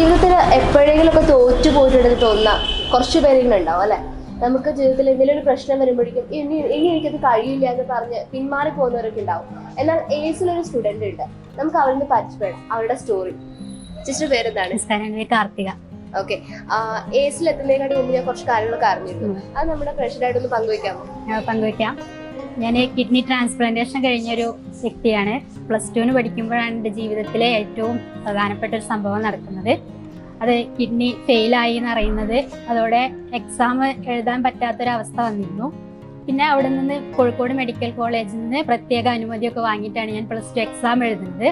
ജീവിതത്തിൽ എപ്പോഴെങ്കിലും ഒക്കെ തോറ്റു പോയിട്ടുണ്ടെന്ന് തോന്നുന്ന കുറച്ച് പേരെങ്കിലും ഉണ്ടാവും അല്ലെ? നമുക്ക് ജീവിതത്തിൽ എന്തെങ്കിലും ഒരു പ്രശ്നം വരുമ്പോഴേക്കും ഇനി ഇനി എനിക്കത് കഴിയില്ല എന്ന് പറഞ്ഞ് പിന്മാറി പോകുന്നവരൊക്കെ ഉണ്ടാവും. എന്നാൽ ഏസിലൊരു സ്റ്റുഡന്റ് ഉണ്ട്. നമുക്ക് അവരിൽ നിന്ന് പരിചയപ്പെടാം. അവരുടെ സ്റ്റോറി സിസ്റ്റർ പേരെന്താണ്? കാർത്തിക. ഓക്കെ ഏസിൽ എത്തുന്നതിനെക്കാട്ടി മുമ്പ് ഞാൻ കുറച്ച് കാര്യങ്ങളൊക്കെ അറിഞ്ഞിരുന്നു. അത് നമ്മുടെ പ്രഷറായിട്ടൊന്ന് പങ്കുവയ്ക്കാമോ പങ്കുവയ്ക്കാം ഞാൻ കിഡ്നി ട്രാൻസ്പ്ലാന്റേഷൻ കഴിഞ്ഞൊരു വ്യക്തിയാണ്. പ്ലസ് ടുവിന് പഠിക്കുമ്പോഴാണ് എന്റെ ജീവിതത്തിലെ ഏറ്റവും പ്രധാനപ്പെട്ട ഒരു സംഭവം നടക്കുന്നത്. അത് കിഡ്നി ഫെയിലായി എന്ന് അറിയുന്നത് അതോടെ എക്സാം എഴുതാൻ പറ്റാത്തൊരവസ്ഥ വന്നിരുന്നു. പിന്നെ അവിടെ നിന്ന് കോഴിക്കോട് മെഡിക്കൽ കോളേജിൽ നിന്ന് പ്രത്യേക അനുമതിയൊക്കെ വാങ്ങിയിട്ടാണ് ഞാൻ പ്ലസ് ടു എക്സാം എഴുതുന്നത്.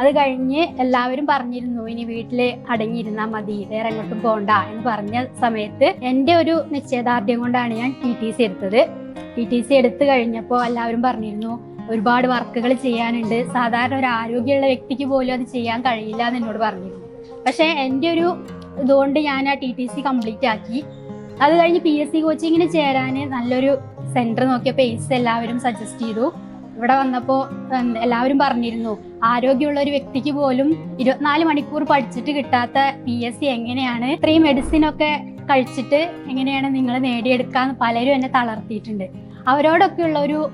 അത് കഴിഞ്ഞ് എല്ലാവരും പറഞ്ഞിരുന്നു ഇനി വീട്ടിൽ അടങ്ങിയിരുന്നാൽ മതി വേറെ എങ്ങോട്ടും പോകണ്ട എന്ന് പറഞ്ഞ സമയത്ത് എന്റെ ഒരു നിശ്ചയദാർഢ്യം കൊണ്ടാണ് ഞാൻ ടി ടി സി എടുത്തത്. ടി ടി സി എടുത്തു കഴിഞ്ഞപ്പോൾ എല്ലാവരും പറഞ്ഞിരുന്നു ഒരുപാട് വർക്കുകൾ ചെയ്യാനുണ്ട്. സാധാരണ ഒരു ആരോഗ്യമുള്ള വ്യക്തിക്ക് പോലും അത് ചെയ്യാൻ കഴിയില്ല എന്ന് എന്നോട് പറഞ്ഞിരുന്നു. പക്ഷേ എന്റെ ഒരു ഇതുകൊണ്ട് ഞാൻ ആ ടി ടി സി കംപ്ലീറ്റ് ആക്കി. അത് കഴിഞ്ഞ് പി എസ് സി കോച്ചിങ്ങിന് ചേരാൻ നല്ലൊരു സെന്റർ നോക്കിയപ്പോൾ എയ്സ് എല്ലാവരും സജസ്റ്റ് ചെയ്തു. ഇവിടെ വന്നപ്പോൾ എല്ലാവരും പറഞ്ഞിരുന്നു ആരോഗ്യമുള്ള ഒരു വ്യക്തിക്ക് പോലും ഇരുപത്തിനാല് മണിക്കൂർ പഠിച്ചിട്ട് കിട്ടാത്ത പി എസ് സി എങ്ങനെയാണ്? ഇത്രയും മെഡിസിൻ ഒക്കെ കഴിച്ചിട്ട് എങ്ങനെയാണ് നിങ്ങൾ നേടിയെടുക്കാന്ന്? പലരും എന്നെ തളർത്തിയിട്ടുണ്ട്. അവരോടൊക്കെ ഉള്ള ഒരു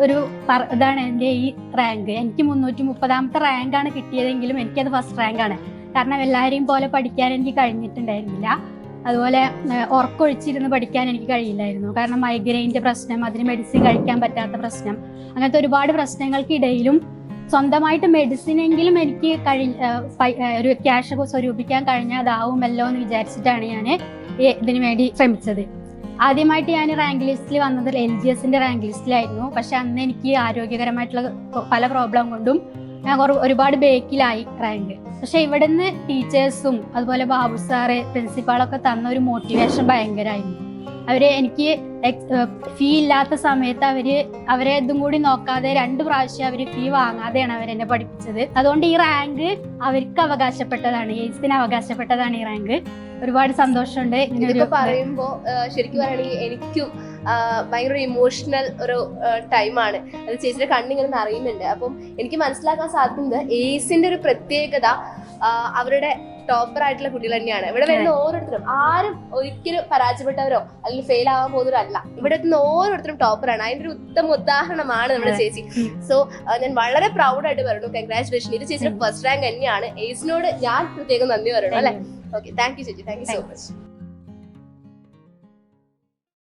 ഒരു ഇതാണ് എന്റെ ഈ റാങ്ക് എനിക്ക് മുന്നൂറ്റി മുപ്പതാമത്തെ റാങ്കാണ് കിട്ടിയതെങ്കിലും എനിക്കത് ഫസ്റ്റ് റാങ്കാണ് കാരണം എല്ലാവരെയും പോലെ പഠിക്കാൻ എനിക്ക് കഴിഞ്ഞിട്ടുണ്ടായിരുന്നില്ല. അതുപോലെ ഉറക്കൊഴിച്ചിരുന്ന് പഠിക്കാൻ എനിക്ക് കഴിയില്ലായിരുന്നു. കാരണം മൈഗ്രെയിന്റെ പ്രശ്നം അതിന് മെഡിസിൻ കഴിക്കാൻ പറ്റാത്ത പ്രശ്നം അങ്ങനത്തെ ഒരുപാട് പ്രശ്നങ്ങൾക്കിടയിലും സ്വന്തമായിട്ട് മെഡിസിനെങ്കിലും എനിക്ക് കഴി ഒരു ക്യാഷ് സ്വരൂപിക്കാൻ കഴിഞ്ഞാൽ അതാവുമല്ലോ എന്ന് വിചാരിച്ചിട്ടാണ് ഞാൻ ഇതിനു വേണ്ടി ശ്രമിച്ചത്. ആദ്യമായിട്ട് ഞാൻ റാങ്ക് ലിസ്റ്റിൽ വന്നത് എൽ ജി എസിന്റെ റാങ്ക് ലിസ്റ്റിലായിരുന്നു പക്ഷെ അന്ന് എനിക്ക് ആരോഗ്യകരമായിട്ടുള്ള പല പ്രോബ്ലം കൊണ്ടും ഞാൻ ഒരുപാട് ബേക്കിലായി റാങ്ക് പക്ഷെ ഇവിടെ നിന്ന് ടീച്ചേഴ്സും അതുപോലെ ബാബു സാറ് പ്രിൻസിപ്പാളൊക്കെ തന്ന ഒരു മോട്ടിവേഷൻ ഭയങ്കരമായിരുന്നു അവർ എനിക്ക് ഫീ ഇല്ലാത്ത സമയത്ത് അവർ അവരെ ഇതും കൂടി നോക്കാതെ രണ്ട് പ്രാവശ്യം അവർ ഫീ വാങ്ങാതെയാണ് അവരെന്നെ പഠിപ്പിച്ചത്. അതുകൊണ്ട് ഈ റാങ്ക് അവർക്ക് അവകാശപ്പെട്ടതാണ് എയ്സിന് അവകാശപ്പെട്ടതാണ് ഈ റാങ്ക് ഒരുപാട് സന്തോഷമുണ്ട്. ഇങ്ങനെ പറയുമ്പോൾ പറയുമ്പോ ശരിക്കും പറയുകയാണെങ്കിൽ എനിക്കും ഭയങ്കര ഇമോഷണൽ ഒരു ടൈമാണ് അത് ചേച്ചിയുടെ കണ്ണിങ്ങനെ നിറയുന്നുണ്ട്. അപ്പം എനിക്ക് മനസ്സിലാക്കാൻ സാധിക്കുന്നത് ഏസിന്റെ ഒരു പ്രത്യേകത അവരുടെ ടോപ്പർ ആയിട്ടുള്ള കുട്ടികൾ തന്നെയാണ്. ഇവിടെ വരുന്ന ഓരോരുത്തരും ആരും ഒരിക്കലും പരാജയപ്പെട്ടവരോ അല്ലെങ്കിൽ ഫെയിൽ ആവാൻ പോകുന്നവരോ അല്ല ഇവിടെ എത്തുന്ന ഓരോരുത്തരും ടോപ്പറാണ് അതിന്റെ ഒരു ഉത്തമ ഉദാഹരണമാണ് നമ്മുടെ. ചേച്ചി. സോ ഞാൻ വളരെ പ്രൗഡായിട്ട് പറയുന്നു. കൺഗ്രാറ്റുലേഷൻ ഇത് ചേച്ചിയുടെ ഫസ്റ്റ് റാങ്ക് തന്നെയാണ്. ഏസിനോട് ഞാൻ പ്രത്യേകം നന്ദി പറയുന്നു അല്ലെ? Okay, thank you, Jiji. Thank you thank so much.